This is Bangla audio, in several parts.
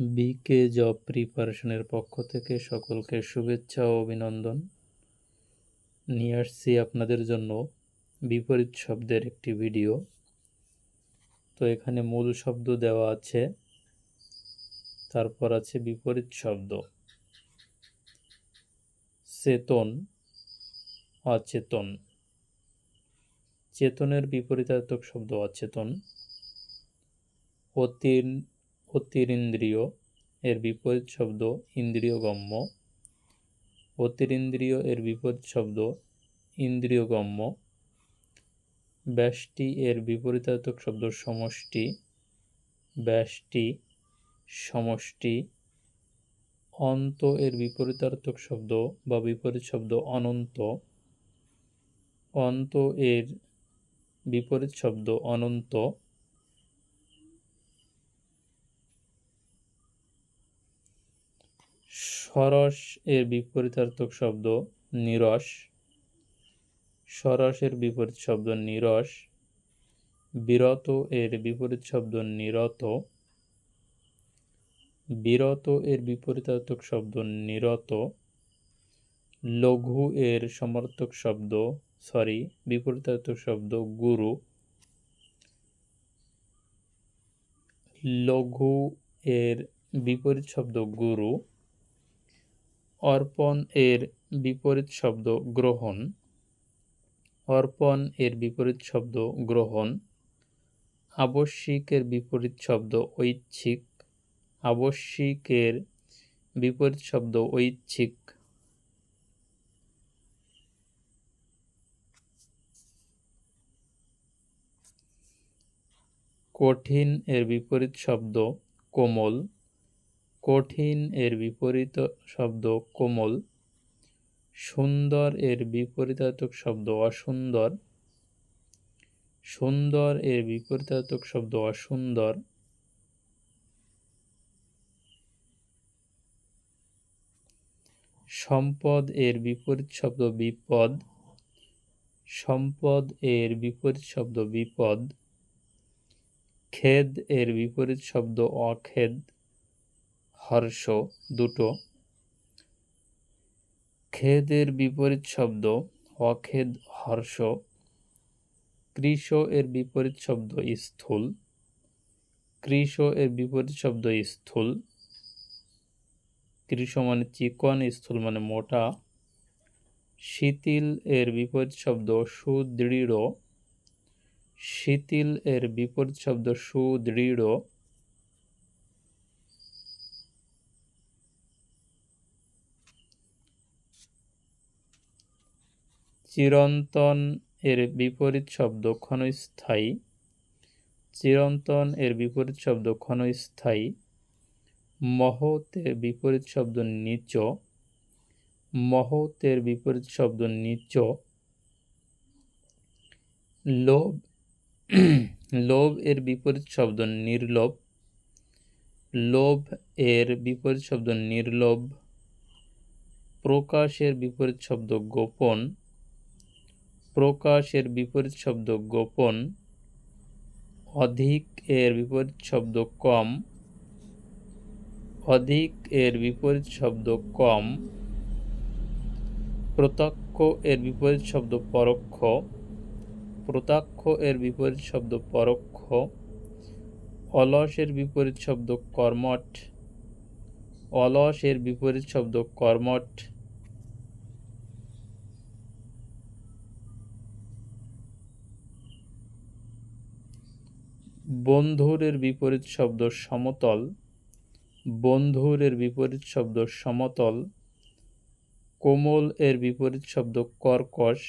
বিকে জব প্রিপারেশনের পক্ষ থেকে সকলকে শুভেচ্ছা ও অভিনন্দন। নিয়ে আসছি আপনাদের জন্য বিপরীত শব্দের একটি ভিডিও। তো এখানে মূল শব্দ দেওয়া আছে, তারপর আছে বিপরীত শব্দ। চেতন, অচেতন। চেতনের বিপরীতার্থক শব্দ অচেতন। অতির অতিরিন্দ্রিয় এর বিপরীত শব্দ ইন্দ্রিয়গম্য অতিরিন্দ্রিয় এর বিপরীত শব্দ ইন্দ্রিয়গম্য ব্যষ্টি এর বিপরীতার্থক শব্দ সমষ্টি। ব্যষ্টি সমষ্টি। অন্ত এর বিপরীতার্থক শব্দ বা বিপরীত শব্দ অনন্ত। অন্ত এর বিপরীত শব্দ অনন্ত। সরস এর বিপরীতার্থক শব্দ নিরস। সরসের বিপরীত শব্দ নিরস। বিরত এর বিপরীত শব্দ নিরত। বিরত এর বিপরীতার্থক শব্দ নিরত। লঘু এর সমর্থক শব্দ সরি বিপরীতার্থক শব্দ গুরু। লঘু এর বিপরীত শব্দ গুরু। অর্পণ এর বিপরীত শব্দ গ্রহণ। অর্পণ এর বিপরীত শব্দ গ্রহণ। আবশ্যিকের বিপরীত শব্দ ঐচ্ছিক। আবশ্যিকের বিপরীত শব্দ ঐচ্ছিক। কঠিন এর বিপরীত শব্দ কোমল। কঠিন এর বিপরীত শব্দ কোমল, সুন্দর এর বিপরীতার্থক শব্দ অসুন্দর, সুন্দর এর বিপরীতার্থক শব্দ অসুন্দর, সম্পদ এর বিপরীত শব্দ বিপদ, সম্পদ এর বিপরীত শব্দ বিপদ, খেদ এর বিপরীত শব্দ অখেদ হর্ষ দুটো। খেদের বিপরীত শব্দ, অখেদ হর্ষ। কৃষ এর বিপরীত শব্দ স্থূল। কৃষ এর বিপরীত শব্দ স্থূল। কৃষ মানে চিকন, স্থূল মানে মোটা। শিথিল এর বিপরীত শব্দ সুদৃঢ়। শিথিল এর বিপরীত শব্দ সুদৃঢ়। চিরন্তন এর বিপরীত শব্দ ক্ষণস্থায়ী। চিরন্তন এর বিপরীত শব্দ ক্ষণস্থায়ী। মহতের বিপরীত শব্দ নিচ। মহতের বিপরীত শব্দ নিচ। লোভ। লোভ এর বিপরীত শব্দ নির্লোভ। লোভ এর বিপরীত শব্দ নির্লোভ। প্রকাশের বিপরীত শব্দ গোপন। প্রকাশের বিপরীত শব্দ গোপন, অধিক এর বিপরীত শব্দ কম, অধিক এর বিপরীত শব্দ কম, প্রত্যক্ষ এর বিপরীত শব্দ পরোক্ষ, প্রত্যক্ষ এর বিপরীত শব্দ পরোক্ষ অলসের বিপরীত শব্দ কর্মঠ অলসের বিপরীত শব্দ কর্মঠ বন্ধুরের বিপরীত শব্দ সমতল বন্ধুর এর বিপরীত শব্দ সমতল, কোমল এর বিপরীত শব্দ কর্কশ,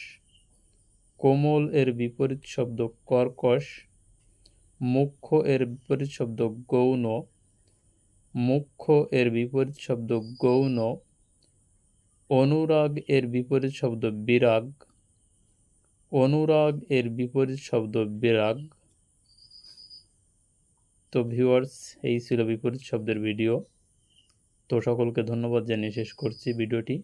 কোমল এর বিপরীত শব্দ কর্কশ, মুখ্য এর বিপরীত শব্দ গৌণ, মুখ্য এর বিপরীত শব্দ গৌণ, অনুরাগ এর বিপরীত শব্দ বিরাগ, অনুরাগ এর বিপরীত শব্দ বিরাগ তো ভিউয়ার্স এই ছিল বিপরীত শব্দের ভিডিও। তো সকলকে ধন্যবাদ জানিয়ে শেষ করছি ভিডিওটি।